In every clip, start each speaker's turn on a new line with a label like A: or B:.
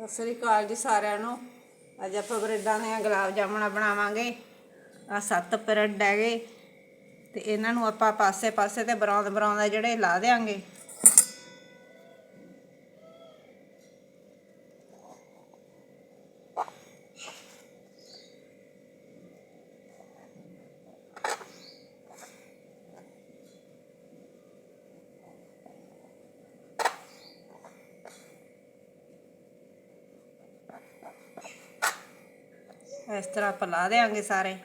A: ਸਤਿ ਸ੍ਰੀ ਅਕਾਲ ਜੀ ਸਾਰਿਆਂ ਨੂੰ। ਅੱਜ ਆਪਾਂ ਬ੍ਰੈਡਾਂ ਦੀਆਂ ਗੁਲਾਬ ਜਾਮਣਾ ਬਣਾਵਾਂਗੇ। ਆ ਸੱਤ ਬ੍ਰੈਡ ਹੈਗੇ। ਤੇ ਇਹਨਾਂ ਨੂੰ ਆਪਾਂ ਪਾਸੇ ਪਾਸੇ ਤੇ ਬਰਾਉਂਦ ਬਰਾਉਂਦ ਜਿਹੜੇ ਲਾ ਦੇਾਂਗੇ ਇਸ ਤਰ੍ਹਾਂ ਆਪਾਂ ਲਾ ਦਿਆਂਗੇ ਸਾਰੇ।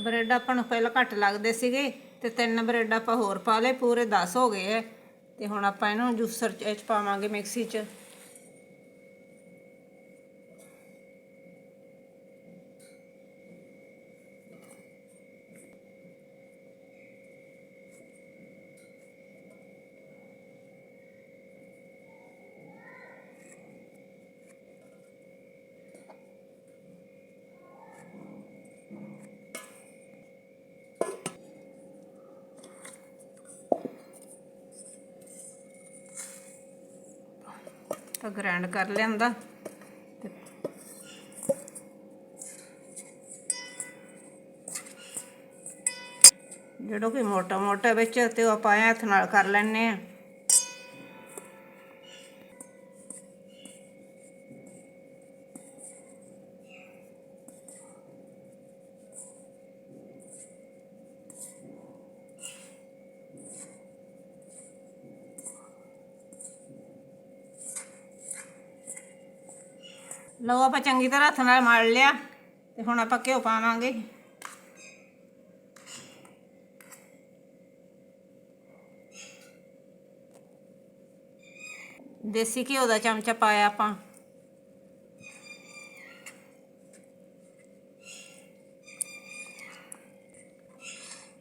A: ਬ੍ਰੈਡ ਆਪਾਂ ਨੂੰ ਪਹਿਲਾਂ ਘੱਟ ਲੱਗਦੇ ਸੀਗੇ ਤੇ ਤਿੰਨ ਬ੍ਰੈਡ ਆਪਾਂ ਹੋਰ ਪਾ ਲਏ, ਪੂਰੇ 10 ਹੋ ਗਏ ਐ। ਤੇ ਹੁਣ ਆਪਾਂ ਇਹਨੂੰ ਜੂਸਰ ਚ ਇਹ 'ਚ ਪਾਵਾਂਗੇ ਮਿਕਸੀ 'ਚ। ਤਾਂ ਗ੍ਰਾਈਂਡ ਕਰ ਲਿਆਂਦਾ। ਤੇ ਜਿਹੜੋ ਕਿ ਮੋਟਾ ਮੋਟਾ ਵਿੱਚ ਤੇ ਉਹ ਆਪਾਂ ਐਂ ਹੱਥ ਨਾਲ ਕਰ ਲੈਣੇ ਆ ਲਓ ਆਪਾਂ ਚੰਗੀ ਤਰ੍ਹਾਂ ਹੱਥ ਨਾਲ ਮਲ ਲਿਆ ਤੇ ਹੁਣ ਆਪਾਂ ਘਿਓ ਪਾਵਾਂਗੇ। ਦੇਸੀ ਘਿਓ ਦਾ ਚਮਚਾ ਪਾਇਆ ਆਪਾਂ।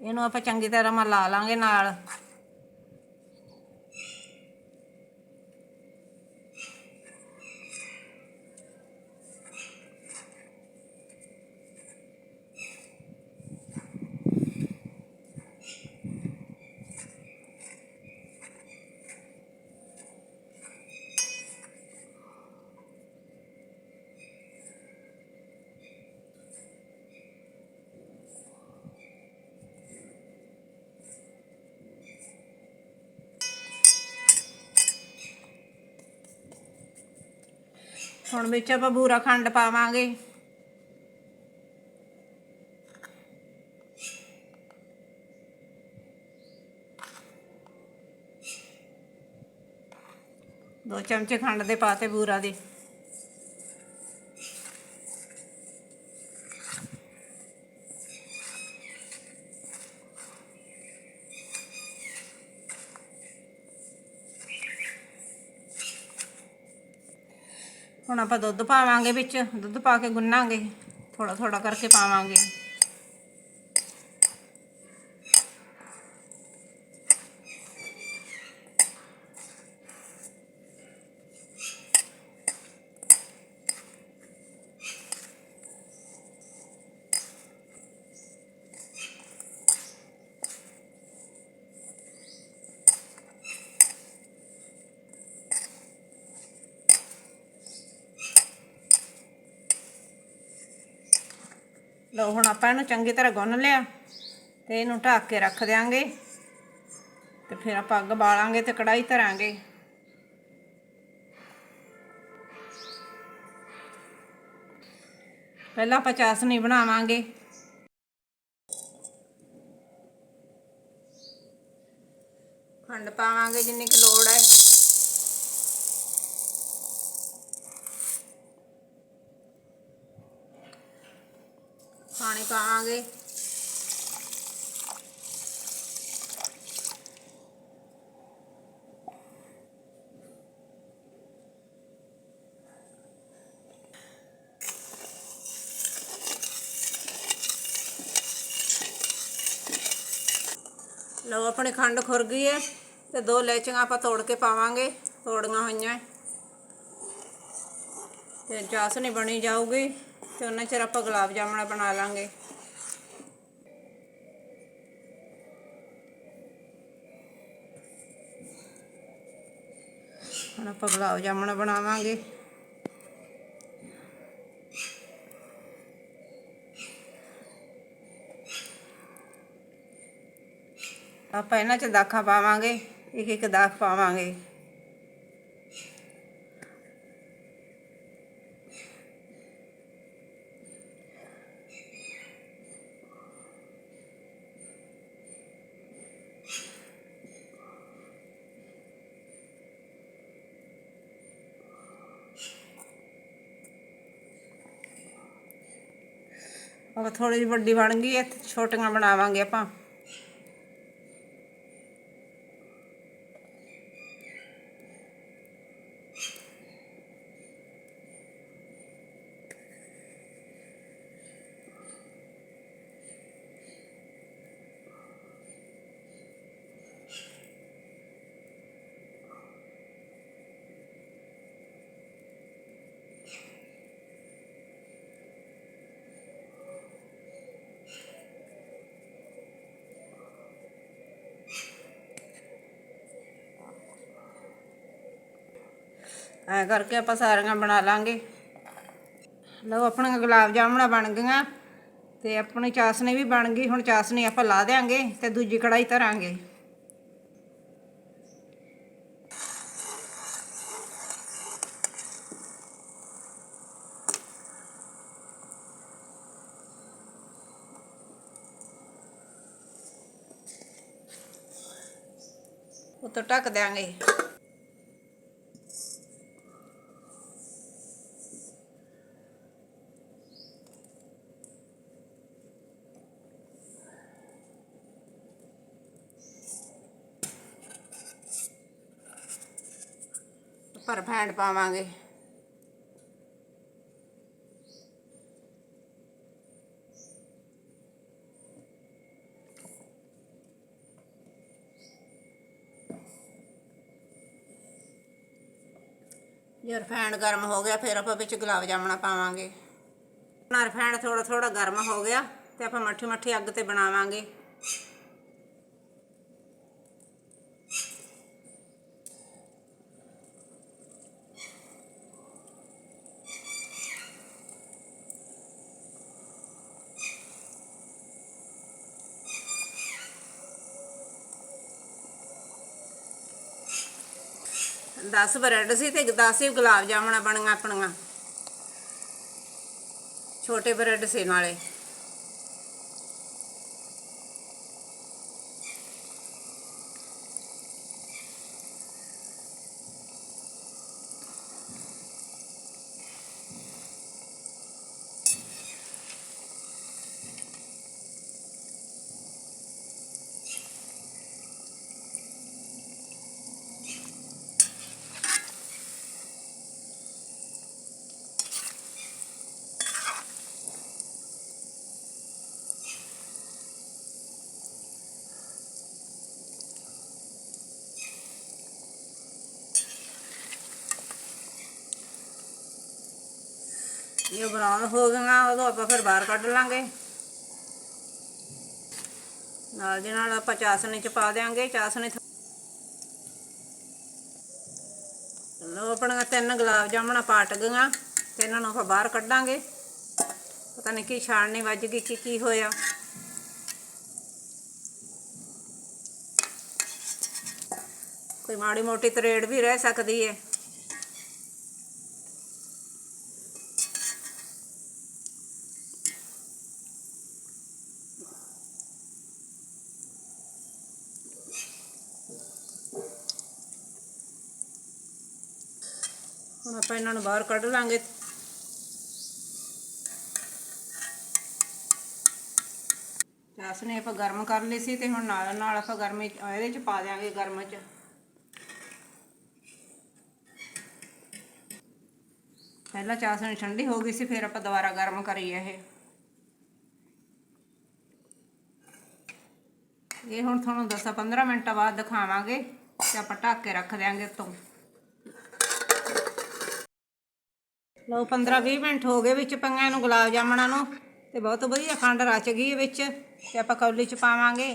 A: ਇਹਨੂੰ ਆਪਾਂ ਚੰਗੀ ਤਰ੍ਹਾਂ ਮਲਾ ਲਾਂਗੇ ਨਾਲ। ਹੁਣ ਵਿੱਚ ਆਪਾਂ ਬੂਰਾ ਖੰਡ ਪਾਵਾਂਗੇ। ਦੋ ਚਮਚੇ ਖੰਡ ਦੇ ਪਾਤੇ ਬੂਰਾ ਦੇ। ਹੁਣ ਆਪਾਂ ਦੁੱਧ ਪਾਵਾਂਗੇ ਵਿੱਚ ਦੁੱਧ ਪਾ ਕੇ ਗੁੰਨਾਂਗੇ ਥੋੜਾ ਥੋੜਾ ਕਰਕੇ ਪਾਵਾਂਗੇ। ਲਓ, ਹੁਣ ਆਪਾਂ ਇਹਨੂੰ ਚੰਗੀ ਤਰ੍ਹਾਂ ਗੁੰਨ ਲਿਆ ਤੇ ਇਹਨੂੰ ਢੱਕ ਕੇ ਰੱਖ ਦਿਆਂਗੇ ਤੇ ਫਿਰ ਆਪਾਂ ਅੱਗ ਬਾਲਾਂਗੇ ਤੇ ਕੜਾਈ ਧਰਾਂਗੇ। ਪਹਿਲਾਂ ਆਪਾਂ ਚਾਸਨੀ ਬਣਾਵਾਂਗੇ। ਖੰਡ ਪਾਵਾਂਗੇ ਜਿੰਨੀ ਕੁ ਲੋੜ ਹੈ। पानी पावे लो, अपनी खंड खुर गई है तो दो लैचिया आप तोड़ के पावे तोड़िया हुई चासनी बनी जाऊगी। ਤੇ ਉਹਨਾਂ ਚਿਰ ਆਪਾਂ ਗੁਲਾਬ ਜਾਮਣਾ ਬਣਾ ਲਾਂਗੇ। ਹੁਣ ਆਪਾਂ ਗੁਲਾਬ ਜਾਮਣਾ ਬਣਾਵਾਂਗੇ। ਆਪਾਂ ਇਹਨਾਂ ਚ ਦਾਖਾਂ ਪਾਵਾਂਗੇ, ਇੱਕ ਇੱਕ ਦਾਖ ਪਾਵਾਂਗੇ। ਉਹ ਥੋੜੀ ਜਿਹੀ ਵੱਡੀ ਬਣ ਗਈ ਹੈ ਛੋਟੀਆਂ ਬਣਾਵਾਂਗੇ ਆਪਾਂ। ਐ ਕਰਕੇ ਆਪਾਂ ਸਾਰੀਆਂ ਬਣਾ ਲਾਂਗੇ। ਲਓ, ਆਪਣੀਆਂ ਗੁਲਾਬ ਜਾਮਣਾ ਬਣ ਗਈਆਂ ਤੇ ਆਪਣੀ ਚਾਸਣੀ ਵੀ ਬਣ ਗਈ। ਹੁਣ ਚਾਸਣੀ ਆਪਾਂ ਲਾ ਦੇਾਂਗੇ ਤੇ ਦੂਜੀ ਕੜਾਈ ਧਰਾਂਗੇ। ਉੱਤੋਂ ਢੱਕ ਦਿਆਂਗੇ। ਪਰ ਪਾਵਾਂਗੇ। ਜੇ ਰਫੈਂਡ ਗਰਮ ਹੋ ਗਿਆ, ਫਿਰ ਆਪਾਂ ਵਿੱਚ ਗੁਲਾਬ ਜਾਮਣਾ ਪਾਵਾਂਗੇ। ਨਾ ਰਿਫਾਈਂਡ ਥੋੜਾ ਥੋੜਾ ਗਰਮ ਹੋ ਗਿਆ, ਤੇ ਆਪਾਂ ਮੱਠੀ ਮੱਠੀ ਅੱਗ ਤੇ ਬਣਾਵਾਂਗੇ। ਦਸ ਬ੍ਰੈਡ ਸੀ ਤੇ 10 ਹੀ ਗੁਲਾਬ ਜਾਮਣਾ ਬਣੀਆਂ ਆਪਣੀਆਂ। ਛੋਟੇ ਬ੍ਰੈਡ ਸੀ ਨਾਲੇ। ਇਹ ਬਰਾਊਨ ਹੋ ਗਈਆਂ, ਉਦੋਂ ਆਪਾਂ ਫਿਰ ਬਾਹਰ ਕੱਢ ਲਾਂਗੇ। ਨਾਲ ਦੀ ਨਾਲ ਆਪਾਂ ਚਾਸਣੀ ਚ ਪਾ ਦੇਾਂਗੇ ਚਾਸਣੀ ਥ- ਆਪਣੀਆਂ ਤਿੰਨ ਗੁਲਾਬ ਜਾਮਣਾ ਪਾਟ ਗਈਆਂ, ਤੇ ਇਹਨਾਂ ਨੂੰ ਆਪਾਂ ਬਾਹਰ ਕੱਢਾਂਗੇ। ਪਤਾ ਨਹੀਂ ਕੀ ਛਾਣਨੀ ਵੱਜ ਗਈ ਕੀ ਕੀ ਹੋਇਆ। ਕੋਈ ਮਾੜੀ ਮੋਟੀ ਤਰੇੜ ਵੀ ਰਹਿ ਸਕਦੀ ਹੈ ਹੁਣ ਆਪਾਂ ਇਹਨਾਂ ਨੂੰ ਬਾਹਰ ਕੱਢ ਲਾਂਗੇ। ਚਾਸਨੀ ਆਪਾਂ ਗਰਮ ਕਰ ਲਈ ਸੀ ਤੇ ਹੁਣ ਨਾਲ ਨਾਲ ਆਪਾਂ ਗਰਮੀ ਇਹਦੇ ਚ ਪਾ ਦਿਆਂਗੇ ਗਰਮ ਚ। ਪਹਿਲਾਂ ਚਾਸ਼ਣੀ ਠੰਡੀ ਹੋ ਗਈ ਸੀ, ਫਿਰ ਆਪਾਂ ਦੁਬਾਰਾ ਗਰਮ ਕਰੀ ਇਹ। ਇਹ ਹੁਣ ਤੁਹਾਨੂੰ 10 15 ਮਿੰਟਾਂ ਬਾਅਦ ਦਿਖਾਵਾਂਗੇ ਤੇ ਆਪਾਂ ਢੱਕ ਕੇ ਰੱਖ ਦਿਆਂਗੇ ਤੋਂ ਲਓ 15 20 ਮਿੰਟ ਹੋ ਗਏ ਵਿੱਚ ਪੰਗਾਂ ਨੂੰ ਗੁਲਾਬ ਜਾਮਣਾਂ ਨੂੰ ਤੇ ਬਹੁਤ ਵਧੀਆ ਖੰਡ ਰਚ ਗਈ ਵਿੱਚ ਤੇ ਆਪਾਂ ਕੌਲੀ ਚ ਪਾਵਾਂਗੇ।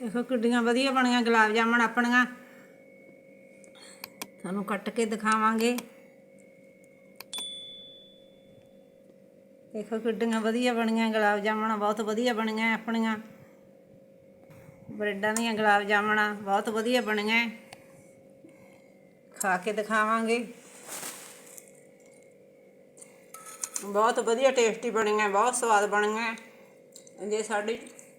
A: ਦੇਖੋ ਕਿੱਡੀਆਂ ਵਧੀਆ ਬਣੀਆਂ ਗੁਲਾਬ ਜਾਮਣ ਆਪਣੀਆਂ। ਤੁਹਾਨੂੰ ਕੱਟ ਕੇ ਦਿਖਾਵਾਂਗੇ। ਦੇਖੋ ਕਿੱਡੀਆਂ ਵਧੀਆ ਬਣੀਆਂ ਗੁਲਾਬ ਜਾਮਣ, ਬਹੁਤ ਵਧੀਆ ਬਣੀਆਂ ਆਪਣੀਆਂ। ਬ੍ਰੈਡਾਂ ਦੀਆਂ ਗੁਲਾਬ ਜਾਮਣਾਂ ਬਹੁਤ ਵਧੀਆ ਬਣੀਆਂ। ਖਾ ਕੇ ਦਿਖਾਵਾਂਗੇ। ਬਹੁਤ ਵਧੀਆ ਟੇਸਟੀ ਬਣੀਆਂ, ਬਹੁਤ ਸਵਾਦ ਬਣੀਆਂ। ਜੇ ਸਾਡੀ